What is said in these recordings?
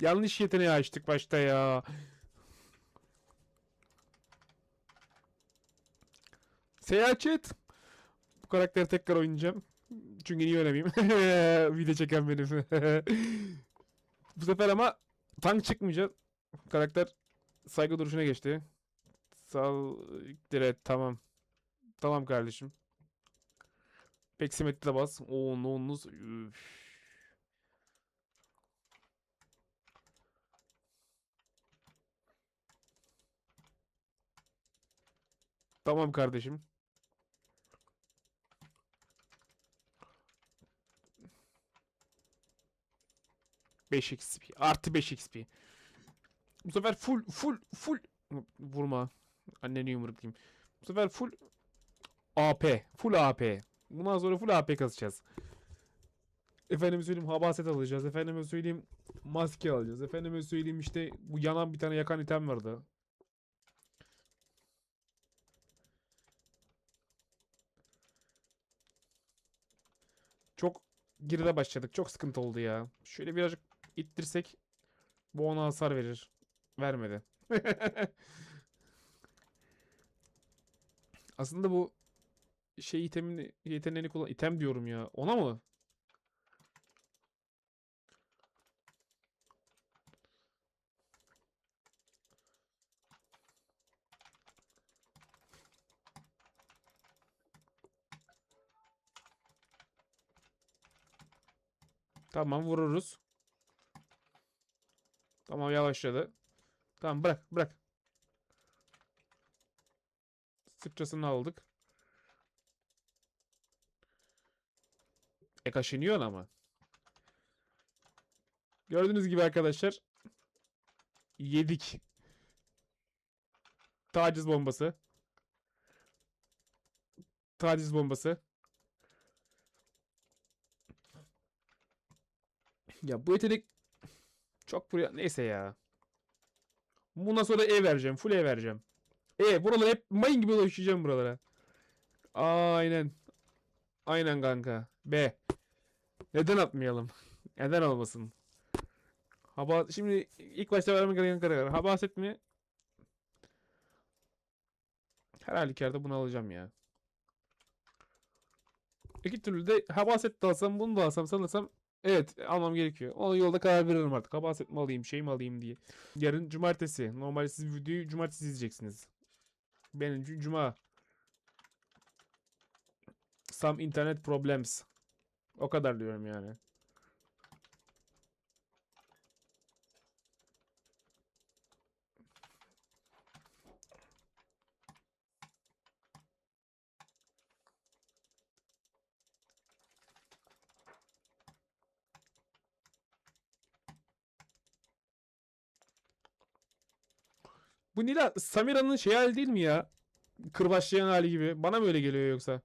Yanlış yeteneği açtık başta ya. Seyahat. Bu karakteri tekrar oynayacağım. Çünkü niye oynamayayım? Video çeken benim. Bu sefer ama tank çıkmayacak. Karakter saygı duruşuna geçti. Sal direkt tamam. Tamam kardeşim. Peksimetri de bas. Oo nonuz. Üf. Tamam kardeşim. Beş XP. Artı 5 XP. Bu sefer full full full vurma. Anneni yumruklayayım. Bu sefer full AP. Full AP. Bundan sonra full AP kasacağız. Efendime söyleyeyim habaset alacağız. Efendime söyleyeyim maske alacağız. Efendime söyleyeyim işte bu yanan bir tane yakan item vardı. Çok geride başladık. Çok sıkıntı oldu ya. Şöyle birazcık ittirsek bu ona hasar verir. Vermedi. Aslında bu şey itemini yeteneğini kullan item diyorum ya. Ona mı? Tamam vururuz. Tamam yavaşladı. Tamam bırak bırak. Sıkçasını aldık. E kaşınıyor ama. Gördüğünüz gibi arkadaşlar. Yedik. Taciz bombası. Taciz bombası. Ya bu yetenek çok buraya neyse ya. Bundan sonra E vereceğim. Full E vereceğim. E buralara hep mayın gibi ulaşacağım buralara. Aynen. Aynen kanka. B. Neden atmayalım? Neden olmasın? Haba şimdi ilk başta vermek gereken karar. Habaset mi? Her halükarda bunu alacağım ya. İki türlü de habaset de alsam bunu da alsam sanırsam Evet almam gerekiyor. Ona yolda karar veririm artık. Habaset mi alayım şey mi alayım diye. Yarın cumartesi. Normalde siz videoyu cumartesi izleyeceksiniz. Benim cuma. Some internet problems. O kadar diyorum yani. Bu Nila Samira'nın şey hali değil mi ya? Kırbaçlayan hali gibi. Bana mı öyle geliyor yoksa?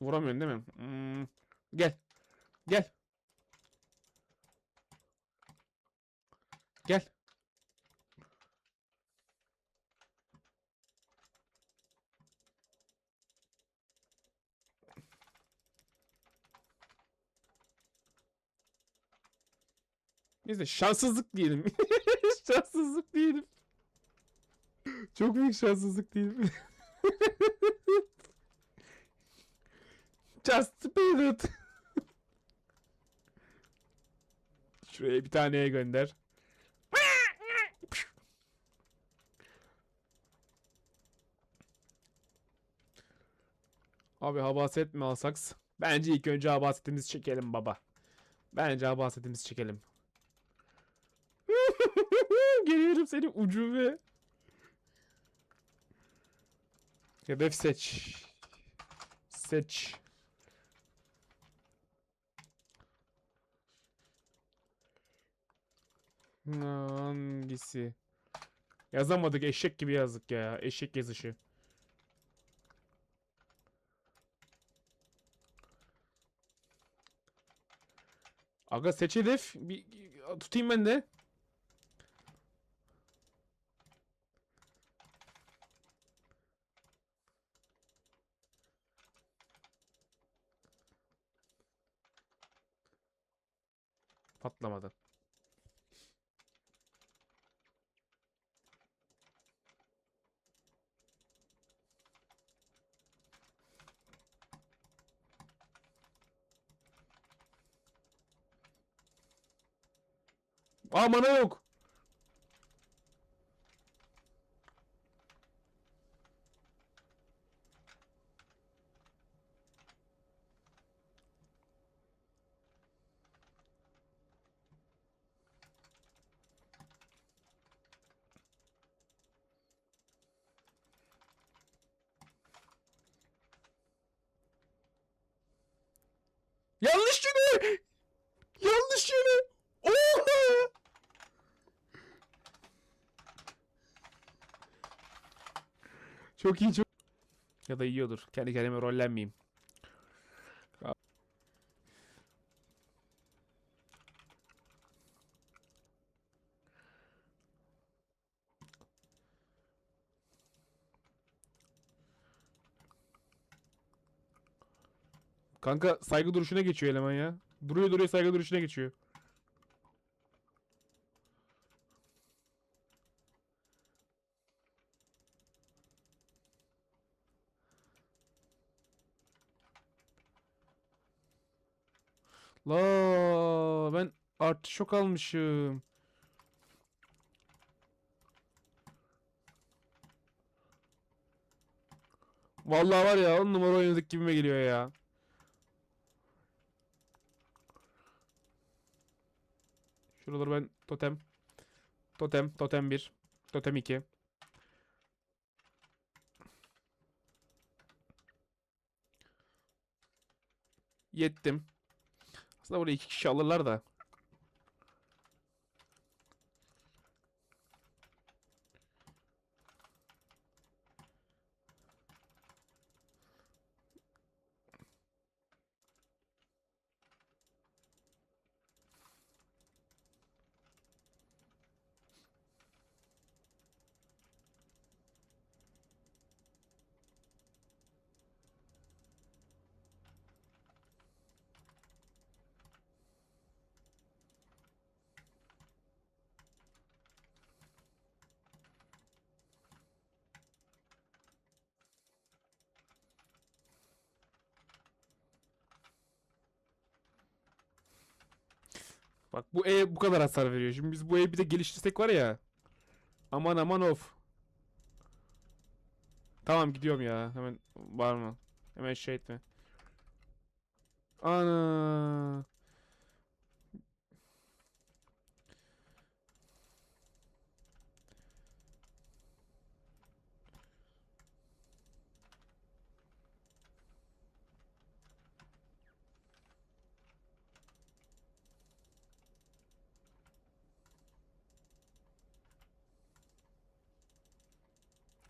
Vuramıyorsun değil mi? Hmm. Gel. Gel. Gel. Neyse şanssızlık diyelim. şanssızlık diyelim. Çok büyük şanssızlık diyelim. Just spirit. Şuraya bir taneye gönder. Abi habaset mi alsaks? Bence ilk önce habasetimizi çekelim baba. Bence habasetimizi çekelim. Geliyorum seni ucube. Hedef seç. Seç. Hangisi? Yazamadık eşek gibi yazdık ya. Eşek yazışı. Aga seç hedef. Bir tutayım ben de. Patlamadı. Aa mana yok. Yanlış yöne. Yanlış yöne. Oha! Çok iyi çok. Ya da yiyordur. Kendi kendime rollenmeyeyim. Kanka saygı duruşuna geçiyor eleman ya. Duruyor duruyor saygı duruşuna geçiyor. La ben artı şok almışım. Vallahi var ya on numara oynadık gibime geliyor ya. Şuraları ben totem. Totem, totem 1. Totem 2. Yettim. Aslında buraya iki kişi alırlar da. Bak bu E bu kadar hasar veriyor. Şimdi biz bu E'yi bir de geliştirsek var ya. Aman aman of. Tamam gidiyorum ya. Hemen var mı? Hemen şey etme. Ana.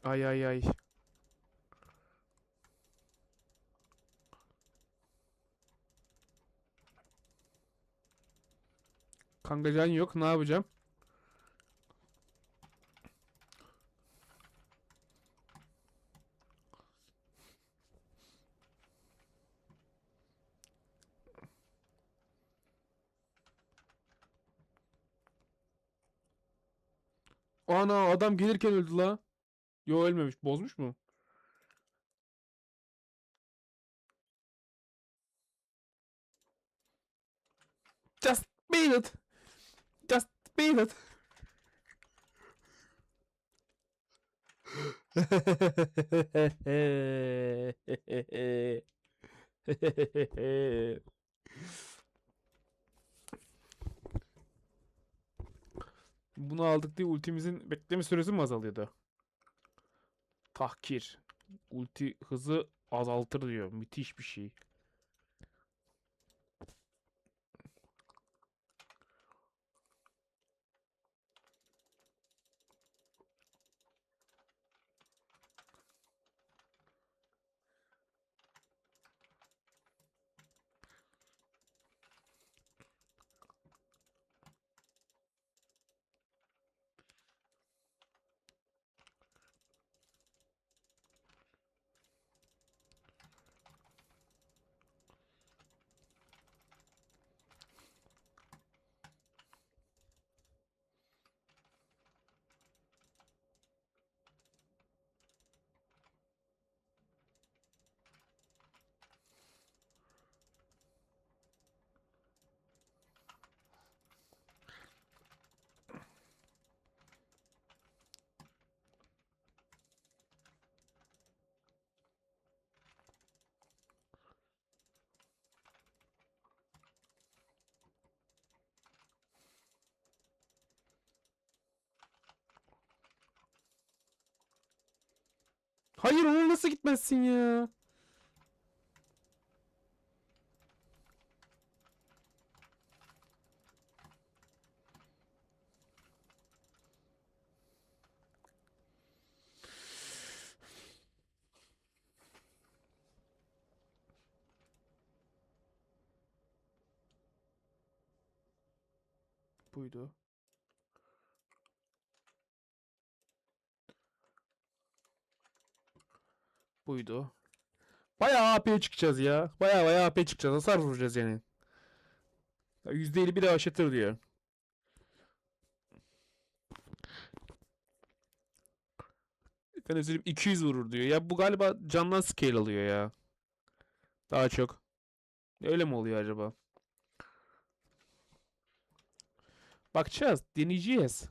Ay ay ay. Kanka can yok. Ne yapacağım? Ana adam gelirken öldü la. Yo ölmemiş. Bozmuş mu? Just beat it. Just beat it. Bunu aldık diye ultimizin bekleme süresi mi azalıyordu? Tahkir. Ulti hızı azaltır diyor. Müthiş bir şey. Hayır onu nasıl gitmezsin ya? Buydu. Buydu. Bayağı AP çıkacağız ya. Bayağı bayağı AP çıkacağız. Hasar vuracağız yani. Ya %50 bir aşatır diyor. Efendim söyleyeyim 200 vurur diyor. Ya bu galiba candan scale alıyor ya. Daha çok. Öyle mi oluyor acaba? Bakacağız. Deneyeceğiz.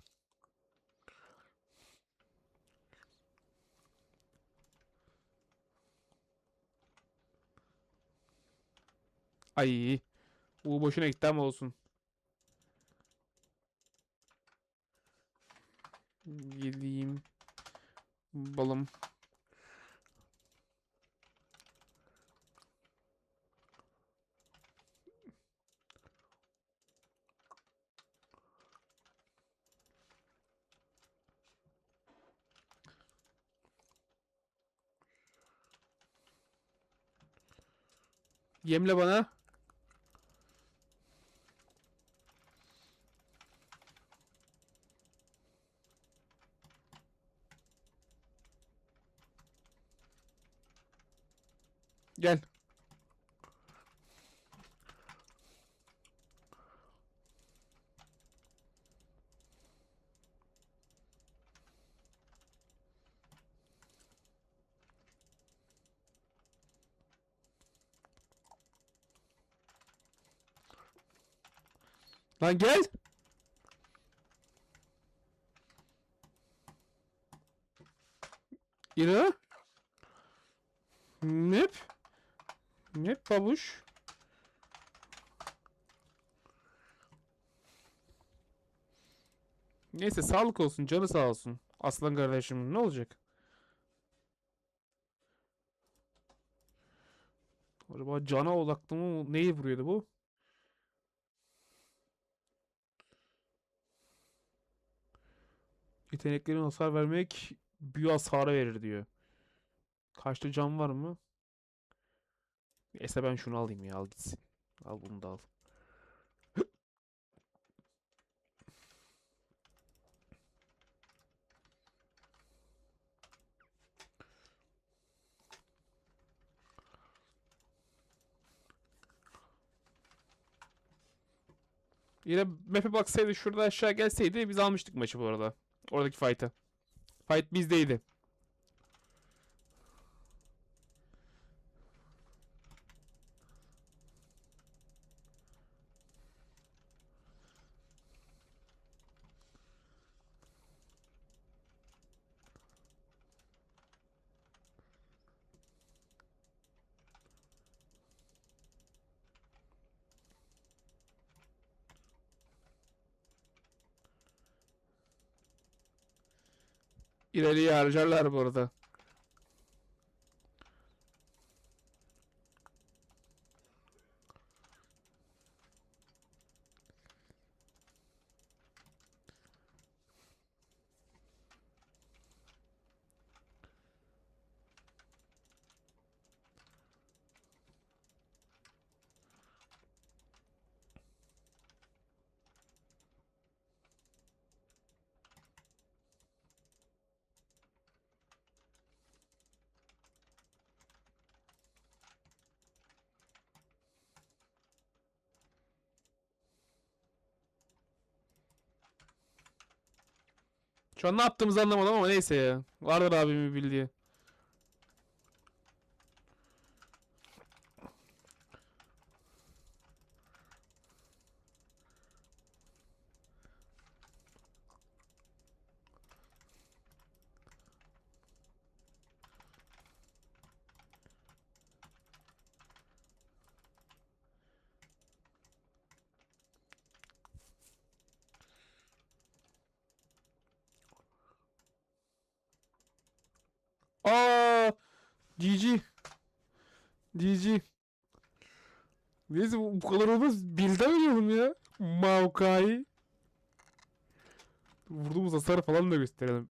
Ay. Bu boşuna gitti ama olsun. Yediğim balım. Yemle bana. Gel. Lan gel. İra. Nep babuş. Neyse sağlık olsun canı sağ olsun. Aslan kardeşim ne olacak? Acaba cana odaklı mı? Neyi vuruyordu bu? Yeteneklerin hasar vermek büyü hasarı verir diyor. Kaçta can var mı? Neyse ben şunu alayım ya al gitsin. Al bunu da al. Yine map'e baksaydı şurada aşağı gelseydi biz almıştık maçı bu arada. Oradaki fight'ı. Fight bizdeydi. İleriye harcarlar bu Şu an ne yaptığımızı anlamadım ama neyse ya. Vardır abimin bildiği. GG. GG. Neyse bu, kadar olmaz. Bilden oynayalım ya. Maokai. Vurduğumuz hasarı falan da gösterelim.